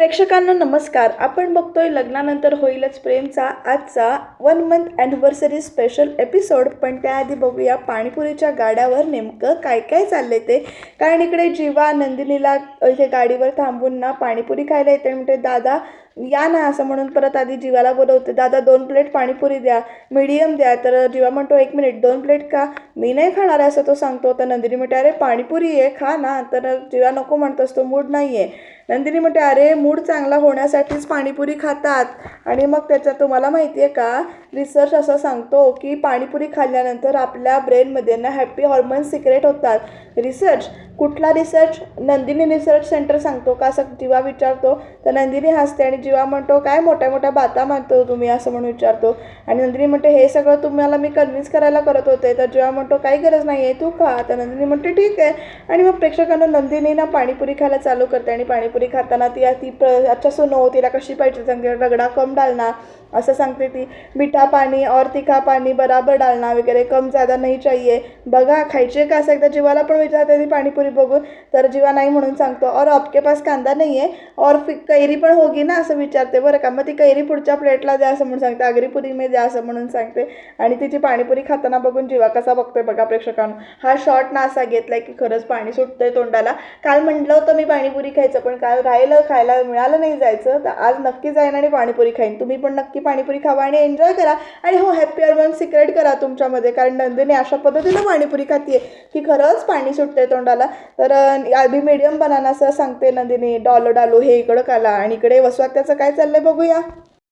प्रेक्षकांना नमस्कार. आपण बघतोय लग्नानंतर होईलच प्रेमचा आजचा one month anniversary special episode पण त्याआधी बघूया पाणीपुरीच्या गाड्यावर नेमकं काय काय चाललंय ते. कारण इकडे जीवा नंदिनीला इथे गाडीवर थांबून ना पाणीपुरी खायला येते म्हणते दादा या ना असं म्हणून परत आधी जीवाला बोलवते दादा दोन प्लेट पाणीपुरी द्या मीडियम द्या. तर जीवा म्हणतो एक मिनिट दोन प्लेट का? मी नाही खाणार आहे असं तो सांगतो. तर नंदिनी म्हणते अरे पाणीपुरी आहे खा ना. तर जीवा नको म्हणतोस तो मूड नाही आहे नंदिनी म्हणते अरे मूड चांगला होण्यासाठीच पाणीपुरी खातात. आणि मग त्याच्यात तुम्हाला माहिती आहे का रिसर्च असं सांगतो की पाणीपुरी खाल्ल्यानंतर आपल्या ब्रेनमध्ये ना हॅपी हॉर्मोन्स सिक्रेट होतात. रिसर्च कुठला रिसर्च नंदिनी रिसर्च सेंटर सांगतो का? असं जीवा विचारतो. तर नंदिनी हसते आणि जीवा म्हणतो काय मोठ्या मोठ्या बाता मानतो तुम्ही? असं म्हणून विचारतो. आणि नंदिनी म्हणते हे सगळं तुम्हाला मी कन्व्हिन्स करायला करत होते. तर जीवा म्हणतो काही गरज नाही आहे तू खा. तर नंदिनी म्हणते ठीक आहे. आणि मग प्रेक्षकांना नंदिनी ना पाणीपुरी खायला चालू करते आणि पाणीपुरी खाताना ती ती प्र अच्छा सुनो तिला कशी पाहिजे रगडा कम डालना. असं सांगते ती मीठा पाणी और तिखा पाणी बराबर डालना वगैरे कम ज़्यादा नाही चाहिए. बघा खायचे का असं एकदा जीवाला पण विचारते ती पाणीपुरी बघून. तर जीवा नाही म्हणून सांगतो और आपके पास कांदा नाही आहे और फि कैरी पण होगी ना? असं विचारते बरं का. मग ती कैरी पुढच्या प्लेटला द्या असं म्हणून सांगते आगरीपुरी मी द्या असं म्हणून सांगते. आणि तिची पाणीपुरी खाताना बघून जीवा कसा बघतोय बघा प्रेक्षकांनो. हा शॉर्ट ना असा घेतलाय की खरंच पाणी सुटतंय तोंडाला. काल म्हटलं होतं मी पाणीपुरी खायचं पण काल राहिलं खायला मिळालं नाही जायचं. तर आज नक्की जाईन आणि पाणीपुरी खाईन. तुम्ही पण नक्की पाणीपुरी खावा आणि एन्जॉय करा. आणि हो हॅपी अर्बन सिक्रेट करा तुमच्यामध्ये कारण नंदिनी अशा पद्धतीनं पाणीपुरी खाते की खरंच पाणी सुटतंय तोंडाला. तर आधी मीडियम बनाना असं सांगते नंदिनी डॉलो डालो हे इकडं काला आणि इकडे वसवात्याचं काय चाललंय बघूया.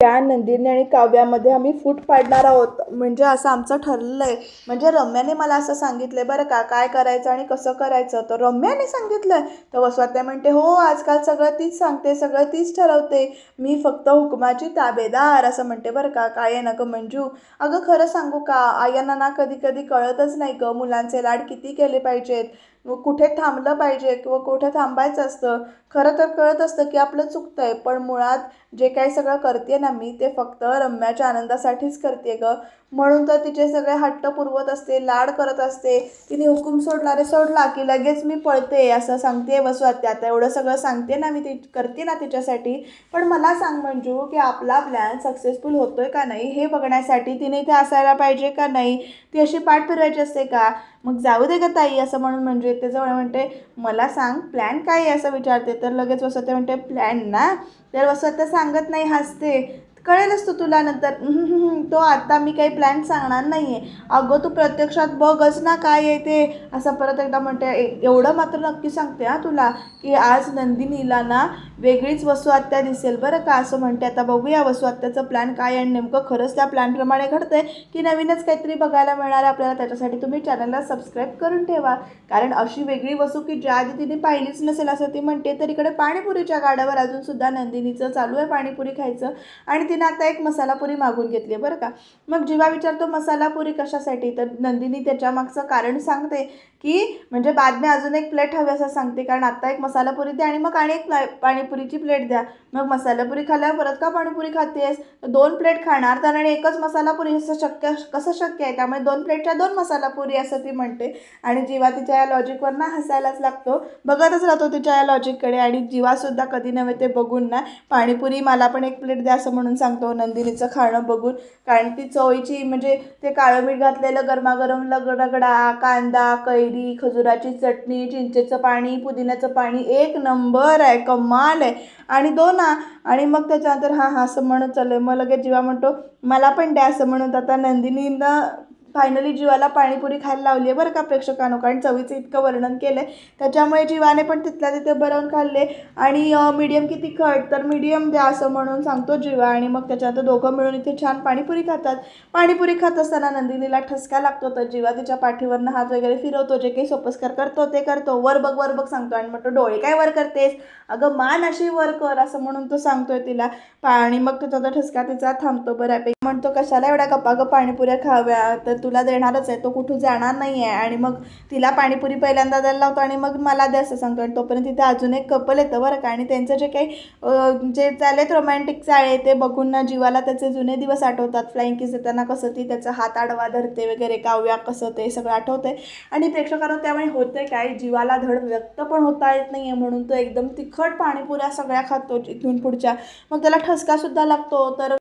त्या नंदिनी आणि काव्यामध्ये आम्ही फूट पाडणार आहोत. म्हणजे असं आमचं ठरलं आहे म्हणजे रम्याने मला असं सांगितलंय बरं का काय करायचं आणि कसं करायचं? तर रम्याने सांगितलंय. तर वसवात्या म्हणते हो आजकाल सगळं तीच सांगते सगळं तीच ठरवते. मी फक्त हुकमाची ताबेदार. असं म्हणते बरं का काय आहे ना गं मंजू? अगं खरं सांगू का? आयांना ना कधी कधी कळतच नाही गं मुलांचे लाड किती केले पाहिजेत. कुठे थांबलं पाहिजे किंवा कुठे थांबायचं असतं खरं तर कळत असतं की आपलं चुकतं आहे पण मुळात जे काही सगळं करते ना मी ते फक्त रम्याच्या आनंदासाठीच करते ग. म्हणून तर तिचे सगळे हट्ट पुरवत असते लाड करत असते. तिने हुकूम सोडला रे सोडला की लगेच मी पळते असं सांगते वसवात्या आता एवढं सगळं सांगते ना मी ती करते ना तिच्यासाठी. पण मला सांग मंजू की आपला प्लॅन सक्सेसफुल होतोय का नाही हे बघण्यासाठी तिने इथे असायला पाहिजे का नाही? ती अशी पाठ फिरवायची असते का? मग जाऊ दे का ताई असं म्हणून म्हणजे त्याच्यामुळे म्हणते मला सांग प्लॅन काय आहे? असं विचारते. तर लगेच वसत्या म्हणते प्लॅन ना? तर वसत्या सांगत नाही हसते. कळेलच तू तुला नंतर. तो आत्ता मी काही प्लॅन सांगणार नाही आहे अगं तू प्रत्यक्षात बघच ना काय आहे ते. असं परत एकदा म्हणते. "ए- एवढं मात्र नक्की सांगते हां तुला की आज नंदिनीला ना वेगळीच वसू आत्या दिसेल. बरं का? असं म्हणते. आता बघूया वस्तू आत्याचं प्लॅन काय आणि नेमकं खरंच त्या प्लॅनप्रमाणे घडतं आहे की नवीनच काहीतरी बघायला मिळणार आहे आपल्याला. त्याच्यासाठी तुम्ही चॅनलला सबस्क्राईब करून ठेवा. कारण अशी वेगळी वस्तू की ज्या आधी तिने पाहिलीच नसेल असं ती म्हणते तर इकडे पाणीपुरीच्या गाड्यावर अजून सुद्धा नंदिनीचं चालू आहे पाणीपुरी खायचं. आणि तिनं आता एक मसाला पुरी मागून घेतली आहे बरं का? मग जेव्हा विचारतो मसाला पुरी कशासाठी? तर नंदिनी त्याच्या मागचं कारण सांगते की म्हणजे बादम्या अजून एक प्लेट हवी असं सांगते. कारण आत्ता एक मसाला पुरी आणि मग आणि एक पाणी पाणीपुरीची प्लेट द्या. मग मसाला पुरी परत का पाणीपुरी खातेस? दोन प्लेट खाणार तर आणि एकच मसाला पुरी असं शक्य कसं शक्य आहे? त्यामुळे दोन प्लेटच्या दोन मसाला पुरी असं ती म्हणते. आणि जीवा तिच्या या लॉजिकवर ना हसायलाच लागतो. बघतच राहतो तिच्या या लॉजिककडे आणि जीवासुद्धा कधी नव्हे ते बघून ना पाणीपुरी मला पण एक प्लेट द्या असं म्हणून सांगतो नंदिनीचं खाणं बघून. कारण ती चवळीची म्हणजे ते काळं मीठ घातलेलं गरमागरम लगडगडा कांदा कैरी खजुराची चटणी चिंचेचं पाणी पुदिन्याचं पाणी एक नंबर आहे. कमाल आहे आणि दोना आणि मग त्याच्यानंतर हां हां असं म्हणत चाललं मग लगेच जीवा म्हणतो मला पण द्या असं म्हणत आता नंदिनीनं फायनली जीवाला पाणीपुरी खायला लावली आहे बरं का प्रेक्षकांनो? कारण चवीचं इतकं वर्णन केलं आहे त्याच्यामुळे जीवाने पण तिथल्या तिथे भरवून खाल्ले. आणि मीडियम किती खट तर मीडियम द्या असं म्हणून सांगतो जीवा. आणि मग त्याच्यानंतर दोघं मिळून इथे छान पाणीपुरी खातात. पाणीपुरी खात असताना नंदिनीला ठसका लागतो तर जीवा तिच्या पाठीवरनं हात वगैरे फिरवतो जे काही सोपस्कार करतो ते करतो. वर बघ वर बघ सांगतो. आणि म्हणतो डोळे काय वर करतेस? अगं मान अशी वर कर असं म्हणून तो सांगतोय तिला. आणि मग त्याचा ठसका तिचा थांबतो बऱ्यापैकी. म्हणतो कशाला एवढ्या गप्पा ग पाणीपुऱ्या खाव्या तर तुला देणारच आहे तो कुठं जाणार नाही आहे आणि मग तिला पाणीपुरी पहिल्यांदा द्यायला लावतो आणि मग मला द्या असं सांगतो आणि तोपर्यंत तिथे अजून एक कपल येतं बरं का. आणि त्यांचं जे काही जे चालेत रोमॅन्टिक चाळे ते बघून ना जीवाला त्याचे जुने दिवस आठवतात. फ्लाईंग किस देताना कसं ती त्याचा हात आडवा धरते वगैरे काव्या कसं ते सगळं आठवतंय. आणि प्रेक्षकांना त्यामुळे होतंय काय जीवाला धड व्यक्त पण होता येत नाही आहे म्हणून तो एकदम तिखट पाणीपुऱ्या सगळ्या खातो इथून पुढच्या. मग त्याला ठसकासुद्धा लागतो. तर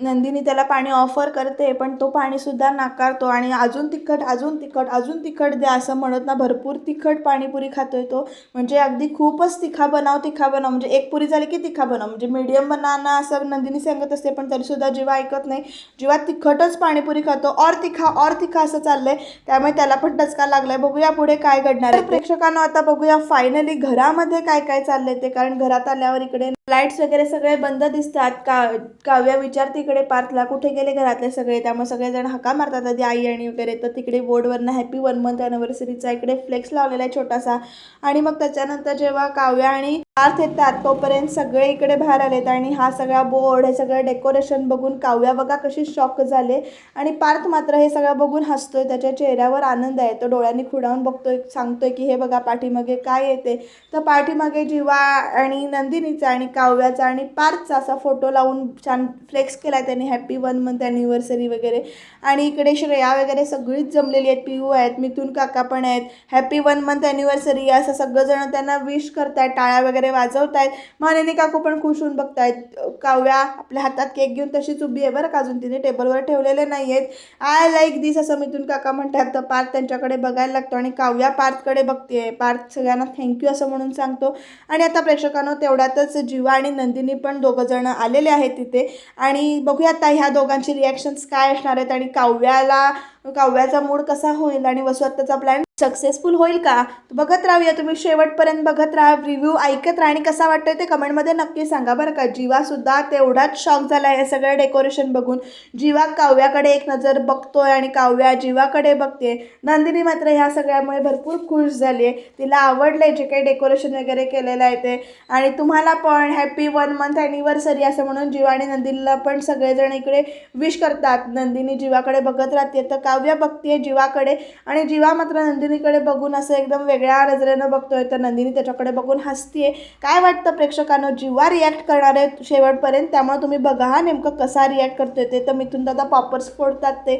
नंदिनी त्याला पाणी ऑफर करते पण तो पाणीसुद्धा नाकारतो आणि अजून तिखट अजून तिखट अजून तिखट द्या असं म्हणत ना भरपूर तिखट पाणीपुरी खातो आहे तो. म्हणजे अगदी खूपच तिखा बनाव तिखा बनाव. म्हणजे एक पुरी झाली की तिखा बनव. म्हणजे मीडियम बनाना असं नंदिनी सांगत असते पण तरीसुद्धा जेव्हा ऐकत नाही. जेव्हा तिखटच पाणीपुरी खातो. और तिखा और तिखा असं चाललंय. त्यामुळे त्याला पण टचका लागलाय. बघूया पुढे काय घडणार आहे. प्रेक्षकांना आता बघूया फायनली घरामध्ये काय काय चाललंय ते. कारण घरात आल्यावर इकडे लाईट्स वगैरे सगळे बंद दिसतात. का काव्या विचार तिकडे पार्थला कुठे गेले घरातले सगळे? त्यामुळे सगळेजण हका मारतात. आधी आई आणि वगैरे तर तिकडे बोर्डवरनं हॅपी वन मंथ अॅनिव्हर्सरीचा इकडे फ्लेक्स लावलेला आहे छोटासा. आणि मग त्याच्यानंतर जेव्हा काव्या आणि पार्थ येतात तोपर्यंत सगळे इकडे बाहेर आलेत. आणि हा सगळा बोर्ड हे सगळं डेकोरेशन बघून काव्या बघा कशी शॉक झाले. आणि पार्थ मात्र हे सगळं बघून हसतोय. त्याच्या चेहऱ्यावर आनंद आहे. तो डोळ्यांनी खुडावून बघतोय सांगतोय की हे बघा पाठीमागे काय येते. तर पाठीमागे जीवा आणि नंदिनीचा आणि काव्याचा आणि पार्थचा असा फोटो लावून छान फ्लेक्स केला त्यांनी. हॅपी वन मंथ ॲनिव्हर्सरी वगैरे. आणि इकडे श्रेया वगैरे सगळीच जमलेली आहेत. पिऊ आहेत मिथून काका पण आहेत. हॅपी वन मंथ ॲनिव्हर्सरी असं सगळंजण त्यांना विश करतायत टाळ्या वगैरे वाजवतायत. मानेने काकू पण खुश होऊन बघतायत. काव्या आपल्या हातात केक घेऊन तशीच उभी आहे बरं का? अजून तिने टेबलवर ठेवलेले नाही आहेत आय लाईक दिस असं मिथून काका म्हणतात. तर पार्थ त्यांच्याकडे बघायला लागतो आणि काव्या पार्थकडे बघते पार्थ सगळ्यांना थँक्यू असं म्हणून सांगतो. आणि आता प्रेक्षकांनो तेवढ्यातच जीव आणि नंदिनी पण दोघं जण आलेले आहेत तिथे. आणि बघूया आता ह्या दोघांची रिॲक्शन्स काय असणार आहेत आणि काव्याला काव्याचा मूड कसा होईल आणि वसुआत्ताचा प्लॅन सक्सेसफुल होईल का? बघत राहूया. तुम्ही शेवटपर्यंत बघत राहा. रिव्ह्यू ऐकत राहा आणि कसा वाटतोय ते कमेंटमध्ये नक्की सांगा बरं का. जीवासुद्धा तेवढाच शॉक झाला आहे हे सगळं डेकोरेशन बघून जीवा काव्याकडे एक नजर बघतोय आणि काव्या जीवाकडे बघते. नंदिनी मात्र ह्या सगळ्यामुळे भरपूर खुश झाली आहे तिला आवडलं आहे जे काही डेकोरेशन वगैरे केलेलं आहे ते. आणि तुम्हाला पण हॅपी वन मंथ ॲनिव्हर्सरी असं म्हणून जीवा आणि नंदिनीला पण सगळेजण इकडे विश करतात. नंदिनी जीवाकडे बघत राहते तर काव्या बघते जीवाकडे. आणि जीवा मात्र नंदिनी नंदिनीकडे बघून असं एकदम वेगळ्या नजरेनं बघतोय तर नंदिनी त्याच्याकडे बघून हसतीये. काय वाटतं प्रेक्षकांना? जीवा रिॲक्ट करणार आहे शेवटपर्यंत? त्यामुळे तुम्ही बघा हा नेमकं कसा रिॲक्ट करतोय ते. तर मिथून दादा पॉपर्स फोडतात ते.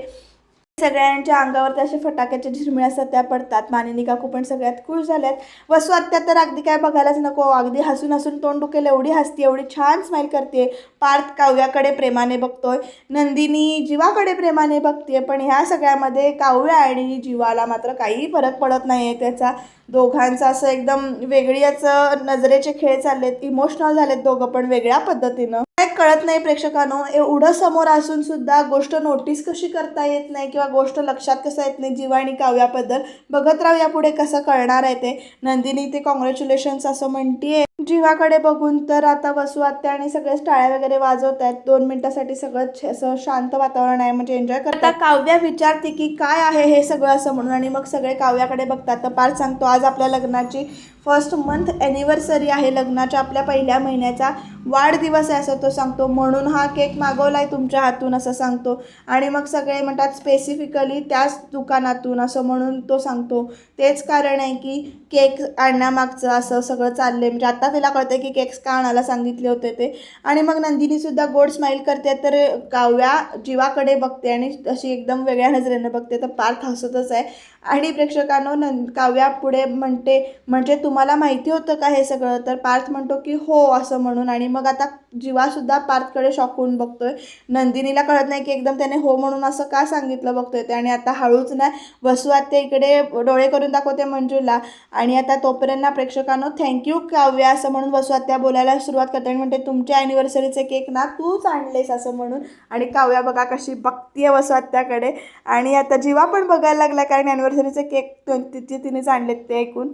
सगळ्यांच्या अंगावर असे फटाक्याच्या झिरमिळ्या सत्या पडतात. मानिनी काकू पण सगळ्यात खुश झाल्यात. वसू आत्या तर अगदी काय बघायलाच नको. अगदी हसून हसून तोंड दुखेल एवढी हसते एवढी छान स्माईल करते पार्थ काव्याकडे प्रेमाने बघतोय. नंदिनी जीवाकडे प्रेमाने बघते पण ह्या सगळ्यामध्ये काव्या आणि जीवाला मात्र काही फरक पडत नाही आहे त्याचा. दोघांचं असं एकदम वेगळी याचं नजरेचे खेळ चाललेत इमोशनल झालेत दोघं पण वेगळ्या पद्धतीनं. कळत नाही प्रेक्षकांनो. एवढं समोर असून सुद्धा गोष्ट नोटीस कशी करता येत नाही किंवा गोष्ट लक्षात कसं येत नाही जीवा आणि काव्याबद्दल बघत राहू यापुढे कसं कळणार आहे ते. नंदिनी ते कॉंग्रॅच्युलेशन्स असं म्हणतीये. जीवाकडे बघून तर आता वसू आत्या आणि सगळेच टाळ्या वगैरे वाजवत आहेत. दोन मिनिटासाठी सगळं असं शांत वातावरण आहे. म्हणजे एन्जॉय करतात. काव्या विचारते की काय आहे हे सगळं असं म्हणून आणि मग सगळे काव्याकडे बघतात. तर पार सांगतो आज आपल्या लग्नाची फर्स्ट मंथ ॲनिव्हर्सरी आहे. लग्नाच्या आपल्या पहिल्या महिन्याचा वाढदिवस आहे असं तो सांगतो. म्हणून हा केक मागवला आहे तुमच्या हातून असं सांगतो. आणि मग सगळे म्हणतात स्पेसिफिकली त्याच दुकानातून असं म्हणून तो सांगतो. तेच कारण आहे की केक आणण्यामागचं असं सगळं चाललंय. म्हणजे आता तिला कळतं की केक्स का आणायला सांगितले होते ते. आणि मग नंदिनीसुद्धा गोड स्माईल करते. तर काव्या जीवाकडे बघते आणि अशी एकदम वेगळ्या नजरेनं बघते. तर पार्थ हसतच आहे. आणि प्रेक्षकांनो नं काव्या पुढे म्हणते म्हणजे तुम्हाला माहिती होतं का हे सगळं? तर पार्थ म्हणतो की हो असं म्हणून. आणि मग आता जीवासुद्धा पार्थकडे शॉक होऊन बघतोय. नंदिनीला कळत नाही की एकदम त्याने हो म्हणून असं का सांगितलं बघतोय ते. आणि आता हळूच ना वसू आत्या इकडे डोळे करून दाखवते मंजूला. आणि आता तोपर्यंत ना प्रेक्षकांनो थँक्यू काव्या असं म्हणून वसू आत्या बोलायला सुरुवात करते आणि म्हणते तुमच्या ॲनिव्हर्सरीचे केक ना तूच आणलेस असं म्हणून. आणि काव्या बघा कशी बघतीये वसू आत्याकडे. आणि आता जीवा पण बघायला लागला कारण ॲनिव्हर्सरीचे केक तिचे तिनेच आणलेत ते ऐकून.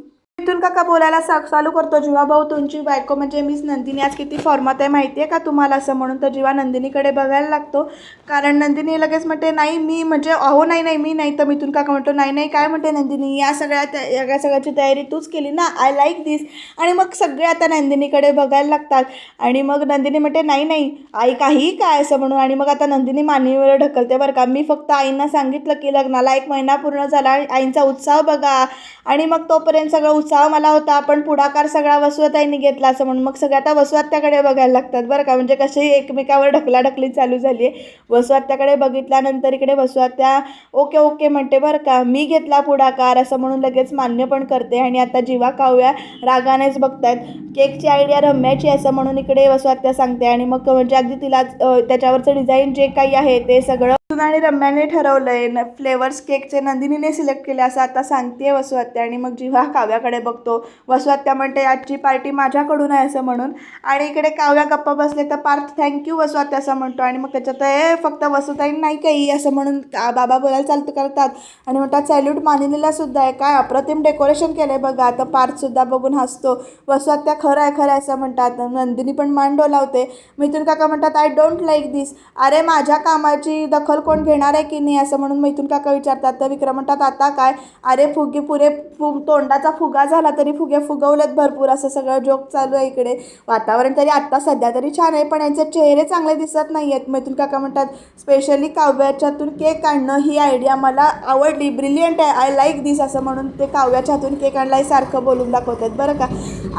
मिथून काका बोलायला सा चालू करतो. जीवा भाऊ तुमची बायको म्हणजे मीच नंदिनी. आज किती फॉर्मात आहे माहिती आहे का तुम्हाला असं म्हणून? तर जीवा नंदिनीकडे बघायला लागतो. कारण नंदिनी लगेच म्हणते नाही मी म्हणजे अहो नाही नाही मी नाही. तर मिथून काका म्हणतो नाही नाही काय म्हणते नंदिनी? या सगळ्या या सगळ्याची तयारी तूच केली ना? आय लाईक दिस आणि मग सगळे आता नंदिनीकडे बघायला लागतात. आणि मग नंदिनी म्हणते नाही नाही आई काही काय असं म्हणून? आणि मग आता नंदिनी मानेवर ढकलते बरं का. मी फक्त आईंना सांगितलं की लग्नाला एक महिना पूर्ण झाला. आईंचा उत्साह बघा. आणि मग तोपर्यंत सगळं उत्साह मला होता पण पुढाकार सगळा वसुआताईंनी घेतला असं म्हणून. मग सगळ्या आता वसुआत्याकडे बघायला लागतात बरं का. म्हणजे कशी एकमेकावर ढकलाढकली चालू झाली आहे. वसुआत्याकडे बघितल्यानंतर इकडे वसुआत्या ओके ओके म्हणते बरं का. मी घेतला पुढाकार असं म्हणून लगेच मान्य पण करते. आणि आता जीवा काव्या रागानेच बघतायत. केकची आयडिया रम्याची असं म्हणून इकडे वसुआत्या सांगते. आणि मग म्हणजे अगदी तिला त्याच्यावरचं डिझाईन जे काही आहे ते सगळं मिथून आणि रम्याने ठरवलंय न फ्लेवर्स केकचे नंदिनीने सिलेक्ट केले असं आता सांगते वसुआत्या आणि मग जिव्हा काव्याकडे बघतो वसुआत्या म्हणते आजची पार्टी माझ्याकडून आहे असं म्हणून. आणि इकडे काव्या गप्पा बसले तर पार्थ थँक्यू वसुआत्या असं म्हणतो. आणि मग त्याच्यात ए फक्त वसुताई नाही काही असं म्हणून बाबा बोलायला चालतं करतात. आणि म्हणतात सॅल्यूट मानिनीला सुद्धा आहे. काय अप्रतिम डेकोरेशन केलंय बघा. आता पार्थसुद्धा बघून हसतो. वसुआत्या खरं आहे खरं आहे असं म्हणतात. नंदिनी पण मान डोलावते. मिथून काका म्हणतात आय डोंट लाईक दिस अरे माझ्या कामाची दखल कोण घेणार आहे की नाही असं म्हणून मैथून काका विचारतात. तर विक्रम म्हणतात आता काय? अरे फुगे पुरे फु तोंडाचा फुगा झाला तरी फुगे फुगवलेत भरपूर असं सगळं जोक चालू आहे इकडे. वातावरण तरी आत्ता सध्या तरी छान आहे पण यांचे चेहरे चांगले दिसत नाही आहेत मैथून काका म्हणतात स्पेशली काव्याच्यातून केक आणणं ही आयडिया मला आवडली. ब्रिलियंट आहे. आय लाईक दिस असं म्हणून ते काव्याच्या हातून केक आणलाय सारखं बोलून दाखवतात. बरं का?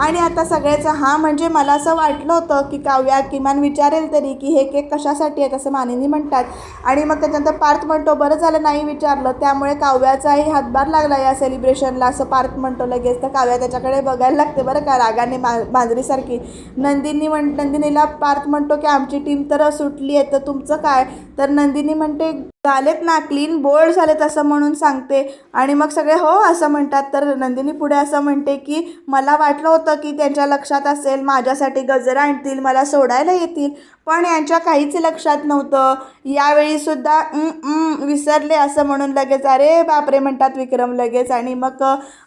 आणि आता सगळ्याचं हा म्हणजे मला असं वाटलं होतं की काव्या किमान विचारेल तरी की हे केक कशासाठी आहेत असं मानिनी म्हणतात. आणि मग त्याच्यानंतर पार्थ म्हणतो बरं झालं नाही विचारलं. त्यामुळे काव्याचाही हातभार लागला या सेलिब्रेशनला असं पार्थ म्हणतो लगेच. तर काव्या त्याच्याकडे बघायला लागते बरं का रागाने मा मांजरीसारखी नंदिनी म्हण नंदिनीला पार्थ म्हणतो की आमची टीम तर सुटली आहे तर तुमचं काय? तर नंदिनी म्हणते झालेत ना क्लीन बोल्ड झालेत असं म्हणून सांगते. आणि मग सगळे हो असं म्हणतात. तर नंदिनी पुढे असं म्हणते की मला वाटलं होतं की त्यांच्या लक्षात असेल माझ्यासाठी गजरा आणतील मला सोडायला येतील पण यांच्या काहीच लक्षात नव्हतं. यावेळीसुद्धा विसरले असं म्हणून लगेच अरे बापरे म्हणतात विक्रम लगेच. आणि मग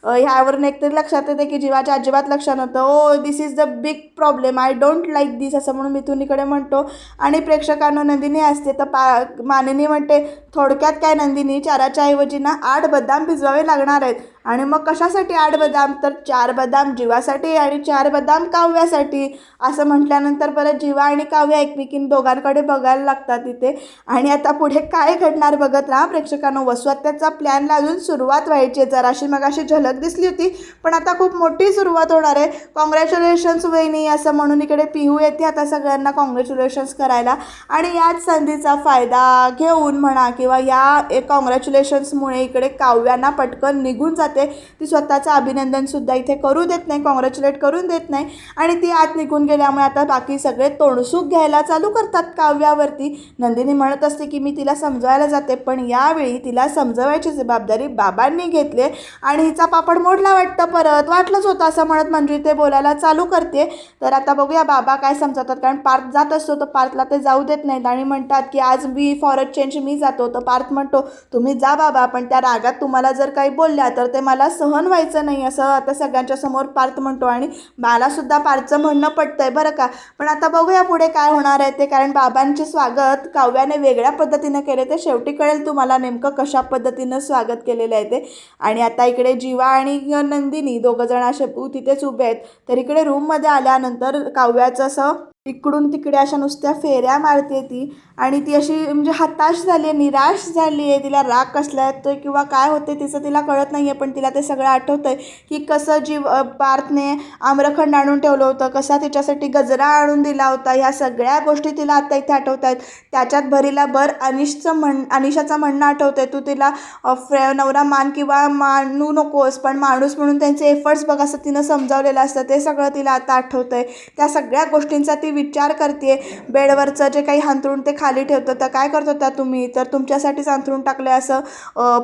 ह्यावरून एकतरी लक्षात येते की जीवाच्या अजिबात लक्षात नव्हतं. ओ this is the big problem I don't like this असं म्हणून मिथुनीकडे म्हणतो. आणि प्रेक्षकांना नंदिनी असते तर पा मानिनी म्हणते थोडक्यात काय नंदिनी? चाराच्या ऐवजी ना आठ बदाम भिजवावे लागणार आहेत. आणि मग कशासाठी आठ बदाम? तर चार बदाम जीवासाठी आणि चार बदाम काव्यासाठी. असं म्हटल्यानंतर परत जीवा आणि काव्य एकमेकीं दोघांकडे बघायला लागतात तिथे आणि आता पुढे काय घडणार बघत राहा प्रेक्षकांनो. वसुआत्याचा प्लॅनला अजून सुरुवात व्हायची आहे. जराशी मग अशी झलक दिसली होती पण आता खूप मोठी सुरुवात होणार आहे. कॉंग्रॅच्युलेशन्स वहिनी. असं म्हणून इकडे पिहू येते आता सगळ्यांना कॉंग्रॅच्युलेशन्स करायला. आणि याच संधीचा फायदा घेऊन म्हणा किंवा या कॉंग्रॅच्युलेशन्समुळे इकडे काव्यांना पटकन निघून जात. ती स्वतःचं अभिनंदनसुद्धा इथे करू देत नाही कॉंग्रॅच्युलेट करून देत नाही. आणि ती आत निघून गेल्यामुळे आता बाकी सगळे तोंडसूक घ्यायला चालू करतात काव्यावरती. नंदिनी म्हणत असते की मी तिला समजवायला जाते पण यावेळी तिला समजवायची जबाबदारी बाबांनी घेतली आणि हिचा पापड मोडला वाटतं परत. वाटलंच होतं असं म्हणत मंजुरी ते बोलायला चालू करते. तर आता बघूया बाबा काय समजवतात कारण पार्थ जात असतो तर पार्थला ते जाऊ देत नाहीत आणि म्हणतात की आज मी फॉर चेंज मी जातो. तर पार्थ म्हणतो तुम्ही जा बाबा पण त्या रागात तुम्हाला जर काही बोलल्या तर ते मला सहन व्हायचं नाही असं आता सगळ्यांच्या समोर पार्थ म्हणतो आणि मला सुद्धा पार्थचं म्हणणं पटतंय बरं का. पण आता बघूया पुढे काय होणार आहे ते कारण बाबांचे स्वागत काव्याने वेगळ्या पद्धतीनं केले ते. शेवटी कळेल तुम्हाला नेमकं कशा पद्धतीनं स्वागत केलेलं आहे ते. आणि आता इकडे जीवा आणि नंदिनी दोघं जण असे उ- तिथेच उभे आहेत. तर इकडे रूममध्ये आल्यानंतर काव्याचं असं इकडून तिकडे अशा नुसत्या फेऱ्या मारते ती. आणि ती अशी म्हणजे हताश झाली आहे निराश झाली आहे. तिला राग कसला येतोय किंवा काय होते तिचं तिला कळत नाही आहे पण तिला ते सगळं आठवतं आहे की कसं जीव पार्थने आम्रखंड आणून ठेवलं होतं कसा तिच्यासाठी गजरा आणून दिला होता. ह्या सगळ्या गोष्टी तिला आता इथे आठवत आहेत त्याच्यात भरीला भर अनिशचं म्हण अनिशाचं म्हणणं आठवतंय. तू तिला फ्रे नवरा मान किंवा मानू नकोस पण माणूस म्हणून त्यांचे एफर्ट्स बघ असं तिनं समजावलेलं असतं. ते सगळं तिला आता आठवतं आहे त्या सगळ्या गोष्टींचा ती विचार करते बेडवरचं जे काही अंथरूण ते खा खाली ठेवतो तर काय करत होता तुम्ही? तर तुमच्यासाठीच अंथरून टाकलं असं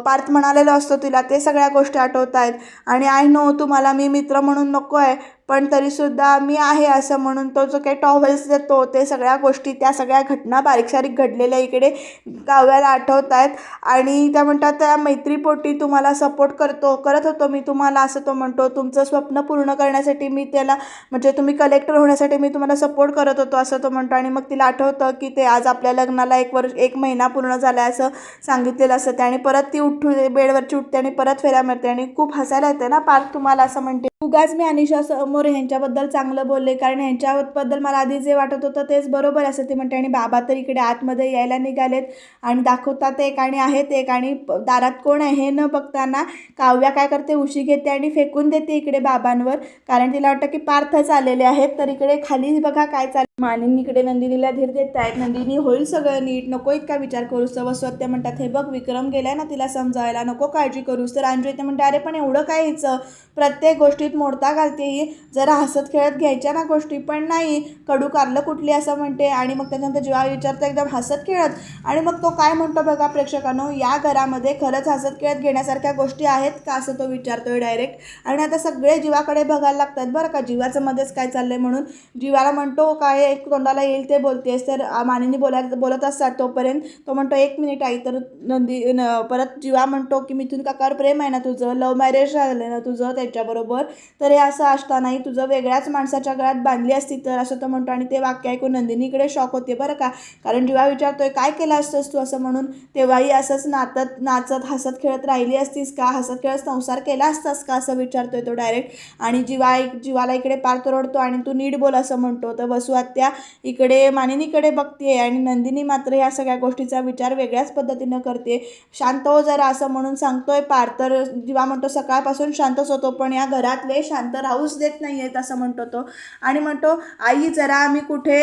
पार्थ म्हणालेलं असतं तिला. ते सगळ्या गोष्टी आठवत आहेत आणि आय नो तुम्हाला मी मित्र म्हणून नको आहे पण तरीसुद्धा मी आहे असं म्हणून तो जो काही टॉवेल्स देतो ते सगळ्या गोष्टी त्या सगळ्या घटना बारीकसारीक घडलेल्या इकडे काव्याला आठवत आहेत आणि त्या म्हणतात त्या मैत्रीपोटी तुम्हाला सपोर्ट करतो करत होतो मी तुम्हाला असं तो म्हणतो. तुमचं स्वप्न पूर्ण करण्यासाठी मी त्याला म्हणजे तुम्ही कलेक्टर होण्यासाठी मी तुम्हाला सपोर्ट करत होतो असं तो म्हणतो. आणि मग तिला आठवतं की ते आज आपल्या लग्नाला एक वर्ष एक महिना पूर्ण झाला आहे असं सांगितलेलं असतं. ते आणि परत ती उठू बेडवरची उठते आणि परत फेऱ्या मारते. आणि खूप हसायला येते ना पार्थ तुम्हाला असं म्हणते उगाच मी अनिशा समोर ह्यांच्याबद्दल चांगलं बोलले कारण ह्यांच्याबद्दल मला आधी जे वाटत होतं तेच बरोबर असं ते म्हणते. आणि बाबा तर इकडे आतमध्ये यायला निघालेत आणि दाखवतात एक आणि आहेत एक आणि दारात कोण आहे हे न बघताना काव्या काय करते उशी घेते आणि फेकून देते इकडे बाबांवर. कारण तिला वाटतं की पार्थच आलेले आहेत तर इकडे खाली बघा काय चाल मानिनी इकडे नंदिनीला धीर देत आहेत नंदिनी होईल सगळं नीट. नको इतका विचार करूस. तर वसवत ते म्हणतात हे बघ विक्रम गेलाय ना तिला समजायला. नको काळजी करूस. तर अंजू येते म्हणते अरे पण एवढं काय हिचं? प्रत्येक गोष्टीत मोडता घालते ही. जरा हसत खेळत घ्यायच्या ना गोष्टी पण नाही. कडू कारलं कुठली? असं म्हणते. आणि मग त्याच्यानंतर जेव्हा विचारतं एकदम हसत खेळत? आणि मग तो काय म्हणतो बघा प्रेक्षकांनो या घरामध्ये खरंच हसत खेळत घेण्यासारख्या गोष्टी आहेत का? असं तो विचारतोय डायरेक्ट आणि आता सगळे जीवाकडे बघायला लागतात. बरं का? जीवाचं मध्येच काय चाललंय म्हणून? जीवाला म्हणतो काय एक तोंडाला येईल ते बोलतेस तर मानेने बोला बोलत असतात तोपर्यंत. तो म्हणतो एक मिनिट आई तर नंदी न- परत जीवा म्हणतो की मिथून काकावर प्रेम आहे ना तुझं? लव्ह मॅरेज झालं ना तुझं त्याच्याबरोबर? तर हे असं असतानाही तुझं वेगळ्याच माणसाच्या गळ्यात बांधली असती तर असं तो म्हणतो. आणि ते वाक्य ऐकून नंदिनीकडे शॉक होते बरं का. कारण जीवा विचारतोय काय केलं असतंस तू? असं म्हणून तेव्हाही असंच नाचत नाचत हसत खेळत राहिली असतीस का? हसत खेळत संसार केला असतास का? असं विचारतोय तो डायरेक्ट आणि जीवा जीवाला इकडे पार तोडतो आणि तू नीट बोल असं म्हणतो. तर वसुआत त्या इकडे मानिनीकडे बघते आणि नंदिनी मात्र ह्या सगळ्या गोष्टीचा विचार वेगळ्याच पद्धतीनं करते. शांत हो जरा असं म्हणून सांगतोय पार तर जीवा म्हणतो सकाळपासून शांतच होतो पण या घरातले शांत राहूच देत नाही आहेत असं म्हणतो तो. आणि म्हणतो आई जरा आम्ही कुठे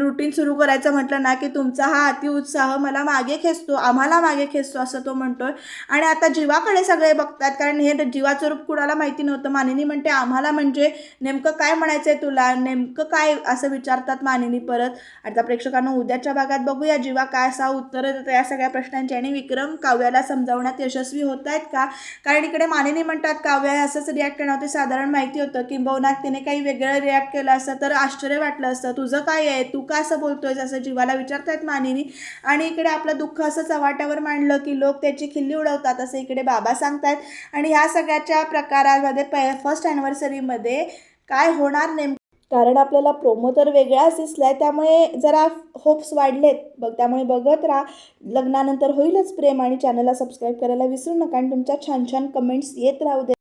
रुटीन सुरू करायचं म्हटलं ना की तुमचा हा अतिउत्साह मला मागे खेचतो आम्हाला मागे खेचतो असं तो म्हणतोय. आणि आता जीवाकडे सगळे बघतात कारण हे जीवाचं रूप कुणाला माहिती नव्हतं. मानिनी म्हणते आम्हाला म्हणजे नेमकं काय म्हणायचं आहे तुला? नेमकं काय? असं विचार विचारतात मानिनी परत. आता प्रेक्षकांना उद्याच्या भागात बघूया जीवा काय असा उत्तर देतो या सगळ्या प्रश्नांची. आणि विक्रम काव्याला समजावण्यात यशस्वी होत आहेत का? कारण इकडे मानिनी म्हणतात काव्या असंच रिॲक्ट करणार होते. साधारण माहिती होतं किंबहुना तिने काही वेगळं रिॲक्ट केलं असतं तर आश्चर्य वाटलं असतं. तुझं काय आहे? तू का असं बोलतोय असं जीवाला विचारतायत मानिनी. आणि इकडे आपलं दुःख असं चव्हाट्यावर मांडलं की लोक त्याची खिल्ली उडवतात असं इकडे बाबा सांगतायत. आणि ह्या सगळ्याच्या प्रकारामध्ये प फर्स्ट ॲनिव्हर्सरीमध्ये काय होणार नेमकं? कारण आपल्याला प्रोमो तर वेगळाच दिसलाय त्यामुळे जरा होप्स वाढलेत. बघ त्यामुळे बघत राहा. लग्नानंतर होईलच प्रेम आणि चॅनलला सबस्क्राईब करायला विसरू नका आणि तुमच्या छान छान कमेंट्स येत राहू दे.